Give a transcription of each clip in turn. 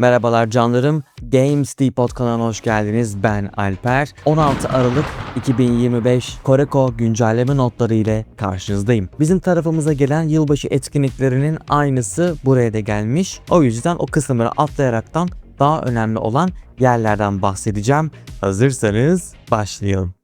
Merhabalar canlarım. Games Depot kanalına hoş geldiniz. Ben Alper. 16 Aralık 2025 Koreko güncelleme notları ile karşınızdayım. Bizim tarafımıza gelen yılbaşı etkinliklerinin aynısı buraya da gelmiş. O yüzden o kısımları atlayaraktan daha önemli olan yerlerden bahsedeceğim. Hazırsanız başlayalım.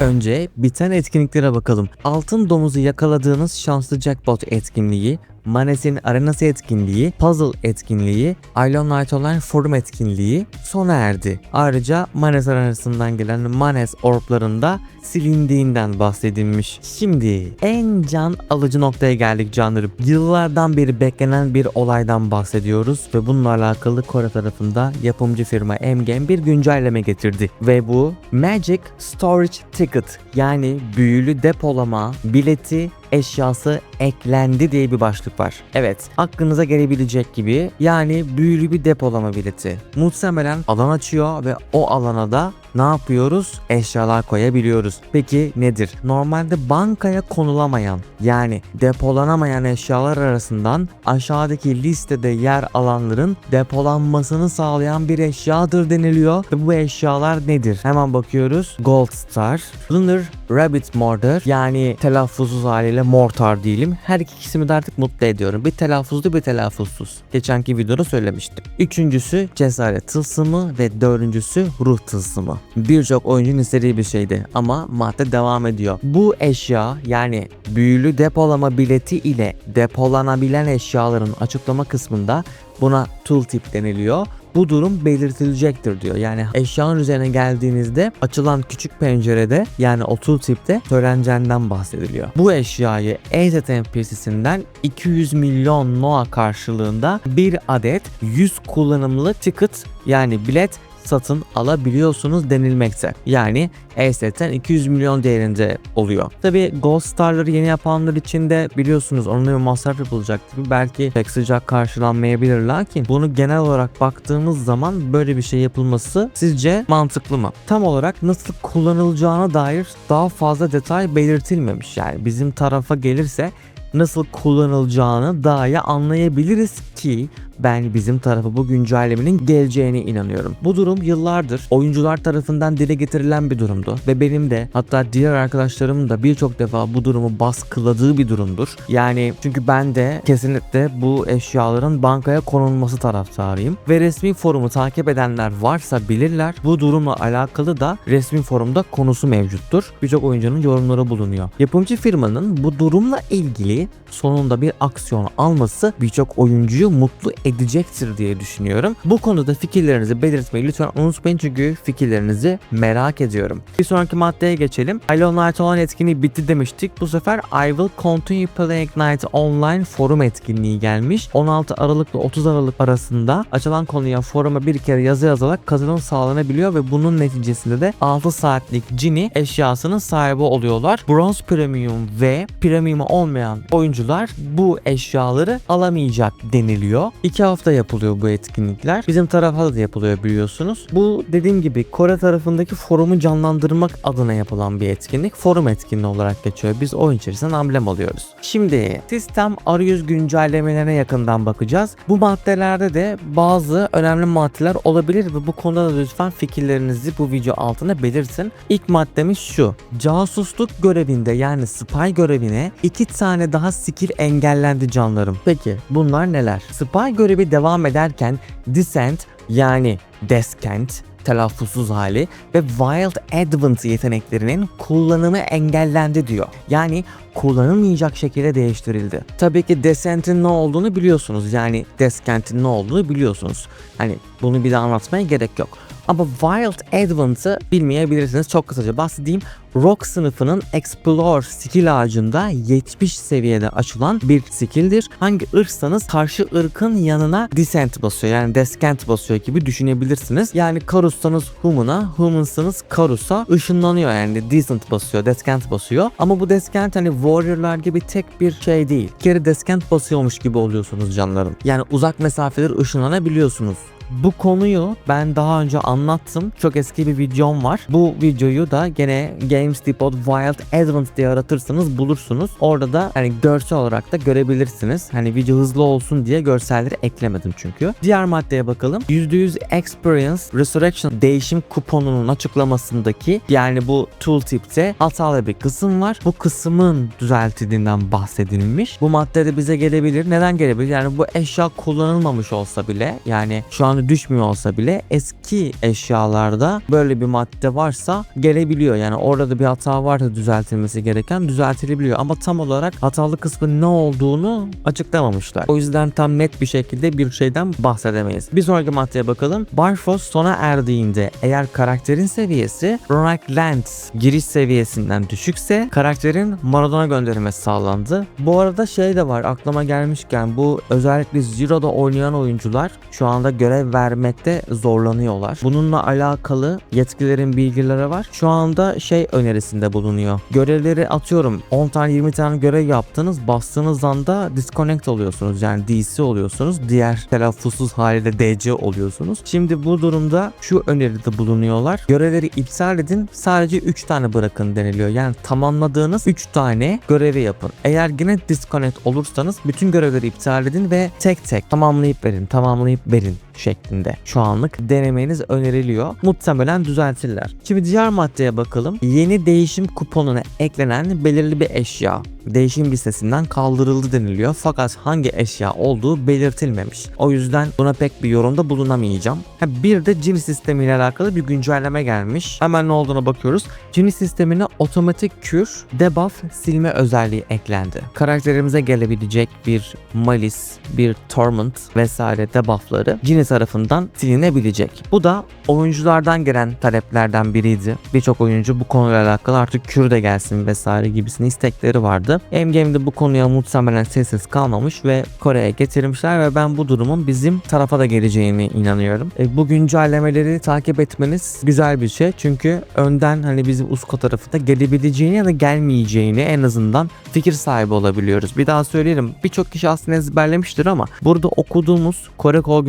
Önce biten etkinliklere bakalım. Altın domuzu yakaladığınız şanslı jackpot etkinliği, Manes'in arenası etkinliği, puzzle etkinliği, Island Night Online forum etkinliği sona erdi. Ayrıca Manes arenasından gelen Manes orblarında silindiğinden bahsedilmiş. Şimdi en can alıcı noktaya geldik canlarım. Yıllardan beri beklenen bir olaydan bahsediyoruz ve bununla alakalı Kore tarafında yapımcı firma MGM bir güncelleme getirdi. Ve bu Magic Storage Ticket yani büyülü depolama bileti eşyası eklendi diye bir başlık var. Evet, aklınıza gelebilecek gibi yani büyülü bir depolama bileti. Muhtemelen alan açıyor ve o alana da ne yapıyoruz? Eşyalar koyabiliyoruz. Peki nedir? Normalde bankaya konulamayan yani depolanamayan eşyalar arasından aşağıdaki listede yer alanların depolanmasını sağlayan bir eşyadır deniliyor. Bu eşyalar nedir? Hemen bakıyoruz. Gold Star, Lunar Rabbit Mortar yani telaffuzsuz haliyle Mortar diyelim. Her iki ikisini de artık mutlu ediyorum. Bir telaffuzlu bir telaffuzsuz. Geçenki videoda söylemiştim. Üçüncüsü cesaret tılsımı ve dördüncüsü ruh tılsımı. Birçok oyuncunun istediği bir şeydi ama madde devam ediyor. Bu eşya yani büyülü depolama bileti ile depolanabilen eşyaların açıklama kısmında buna tooltip deniliyor. Bu durum belirtilecektir diyor. Yani eşyanın üzerine geldiğinizde açılan küçük pencerede yani o tooltip'te söyleneceğinden bahsediliyor. Bu eşyayı EZ NPC'sinden 200 milyon NOA karşılığında bir adet 100 kullanımlı ticket yani bilet satın alabiliyorsunuz denilmekte. Yani ESET'ten 200 milyon değerinde oluyor. Tabi Gold Star'ları yeni yapanlar için de biliyorsunuz onunla bir masraf yapılacak gibi belki pek sıcak karşılanmayabilir lakin bunu genel olarak baktığımız zaman böyle bir şey yapılması sizce mantıklı mı? Tam olarak nasıl kullanılacağına dair daha fazla detay belirtilmemiş. Yani bizim tarafa gelirse nasıl kullanılacağını daha iyi anlayabiliriz ki ben bizim tarafı bu güncellemenin geleceğine inanıyorum. Bu durum yıllardır oyuncular tarafından dile getirilen bir durumdu ve benim de hatta diğer arkadaşlarım da birçok defa bu durumu baskıladığı bir durumdur. Yani çünkü ben de kesinlikle bu eşyaların bankaya konulması taraftarıyım ve resmi forumu takip edenler varsa bilirler. Bu durumla alakalı da resmi forumda konusu mevcuttur. Birçok oyuncunun yorumları bulunuyor. Yapımcı firmanın bu durumla ilgili sonunda bir aksiyon alması birçok oyuncuyu mutlu edecektir diye düşünüyorum. Bu konuda fikirlerinizi belirtmeyi lütfen unutmayın çünkü fikirlerinizi merak ediyorum. Bir sonraki maddeye geçelim. Halo Night Online etkinliği bitti demiştik. Bu sefer I Will Continue Playing Night Online forum etkinliği gelmiş. 16 Aralık ile 30 Aralık arasında açılan konuya foruma bir kere yazı yazarak katılım sağlanabiliyor ve bunun neticesinde de 6 saatlik Genie eşyasının sahibi oluyorlar. Bronze Premium ve Premium olmayan oyuncular bu eşyaları alamayacak deniliyor. 2 hafta yapılıyor bu etkinlikler. Bizim tarafta da yapılıyor biliyorsunuz. Bu dediğim gibi Kore tarafındaki forumu canlandırmak adına yapılan bir etkinlik. Forum etkinliği olarak geçiyor. Biz oyun içerisinden amblem alıyoruz. Şimdi sistem arayüz güncellemelerine yakından bakacağız. Bu maddelerde de bazı önemli maddeler olabilir ve bu konuda da lütfen fikirlerinizi bu video altına belirtin. İlk maddemiz şu. Casusluk görevinde yani spy görevine iki tane daha skill engellendi canlarım. Peki bunlar neler? Spy görevi devam ederken Descent yani Descent telaffuzsuz hali ve Wild Advent yeteneklerinin kullanımı engellendi diyor. Yani kullanılmayacak şekilde değiştirildi. Tabii ki Descent'in ne olduğunu biliyorsunuz. Yani Descent'in ne olduğunu biliyorsunuz. Hani bunu bir daha anlatmaya gerek yok. Ama Wild Advent'ı bilmeyebilirsiniz. Çok kısaca bahsedeyim. Rock sınıfının Explore skill ağacında 70 seviyede açılan bir skilldir. Hangi ırksanız karşı ırkın yanına Descent basıyor. Yani Descent basıyor gibi düşünebilirsiniz. Yani Karus'sanız Human'a, Human'sanız Karus'a ışınlanıyor. Yani Decent basıyor, Descent basıyor. Ama bu Descent hani Warrior'lar gibi tek bir şey değil. Bir kere Descent basıyormuş gibi oluyorsunuz canlarım. Yani uzak mesafeler ışınlanabiliyorsunuz Bu konuyu ben daha önce anlattım. Çok eski bir videom var. Bu videoyu da gene Games Depot Wild Advance diye aratırsanız bulursunuz. Orada da hani görsel olarak da görebilirsiniz. Hani video hızlı olsun diye görselleri eklemedim çünkü. Diğer maddeye bakalım. %100 Experience Resurrection değişim kuponunun açıklamasındaki yani bu tooltip'te hatalı bir kısım var. Bu kısmın düzeltildiğinden bahsedilmiş. Bu maddede bize gelebilir. Neden gelebilir? Yani bu eşya kullanılmamış olsa bile yani şu anda düşmüyor olsa bile eski eşyalarda böyle bir madde varsa gelebiliyor. Yani orada da bir hata varsa düzeltilmesi gereken düzeltilebiliyor. Ama tam olarak hatalı kısmın ne olduğunu açıklamamışlar. O yüzden tam net bir şekilde bir şeyden bahsedemeyiz. Bir sonraki maddeye bakalım. Barfos sona erdiğinde eğer karakterin seviyesi Ronak Land giriş seviyesinden düşükse karakterin Maradona gönderilmesi sağlandı. Bu arada şey de var aklıma gelmişken bu özellikle Zero'da oynayan oyuncular şu anda görev vermekte zorlanıyorlar. Bununla alakalı yetkilerin bilgileri var. Şu anda şey önerisinde bulunuyor. Görevleri atıyorum 10 tane 20 tane görev yaptınız bastığınız anda disconnect oluyorsunuz yani DC oluyorsunuz. Diğer telaffuzsuz haliyle DC oluyorsunuz. Şimdi bu durumda şu öneride bulunuyorlar. Görevleri iptal edin sadece 3 tane bırakın deniliyor. Yani tamamladığınız 3 tane görevi yapın. Eğer yine disconnect olursanız bütün görevleri iptal edin ve tek tek tamamlayıp verin, tamamlayıp verin şeklinde şu anlık denemeniz öneriliyor. Muhtemelen düzeltirler. Şimdi diğer maddeye bakalım. Yeni değişim kuponuna eklenen belirli bir eşya değişim listesinden kaldırıldı deniliyor. Fakat hangi eşya olduğu belirtilmemiş. O yüzden buna pek bir yorumda bulunamayacağım. Bir de cin sistemiyle alakalı bir güncelleme gelmiş. Hemen ne olduğuna bakıyoruz. Cin sistemine otomatik kür, debuff, silme özelliği eklendi. Karakterimize gelebilecek bir malis, bir torment vesaire debuffları cini tarafından silinebilecek. Bu da oyunculardan gelen taleplerden biriydi. Birçok oyuncu bu konuyla alakalı artık kür de gelsin vesaire gibisini istekleri vardı. Endgame'de bu konuya muhtemelen sessiz kalmamış ve Kore'ye getirmişler ve ben bu durumun bizim tarafa da geleceğine inanıyorum. E, bu güncellemeleri takip etmeniz güzel bir şey çünkü önden hani bizim Usko tarafında gelebileceğini ya da gelmeyeceğini en azından fikir sahibi olabiliyoruz. Bir daha söyleyelim birçok kişi aslında ezberlemiştir ama burada okuduğumuz Kore Kol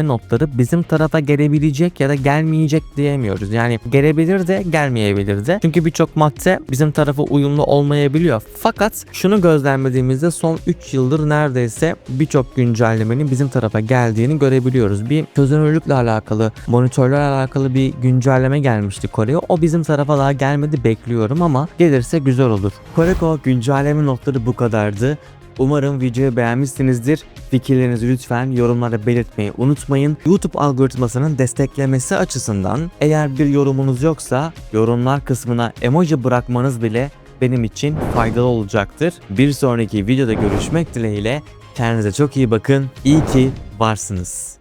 güncelleme notları bizim tarafa gelebilecek ya da gelmeyecek diyemiyoruz. Yani gelebilir de gelmeyebilir de. Çünkü birçok madde bizim tarafa uyumlu olmayabiliyor. Fakat şunu gözlemlediğimizde son 3 yıldır neredeyse birçok güncellemenin bizim tarafa geldiğini görebiliyoruz. Bir çözünürlükle alakalı, monitörlerle alakalı bir güncelleme gelmişti Kore'ye. O bizim tarafa daha gelmedi bekliyorum ama gelirse güzel olur. Koreko güncelleme notları bu kadardı. Umarım videoyu beğenmişsinizdir. Fikirlerinizi lütfen yorumlara belirtmeyi unutmayın. YouTube algoritmasının desteklemesi açısından eğer bir yorumunuz yoksa yorumlar kısmına emoji bırakmanız bile benim için faydalı olacaktır. Bir sonraki videoda görüşmek dileğiyle kendinize çok iyi bakın. İyi ki varsınız.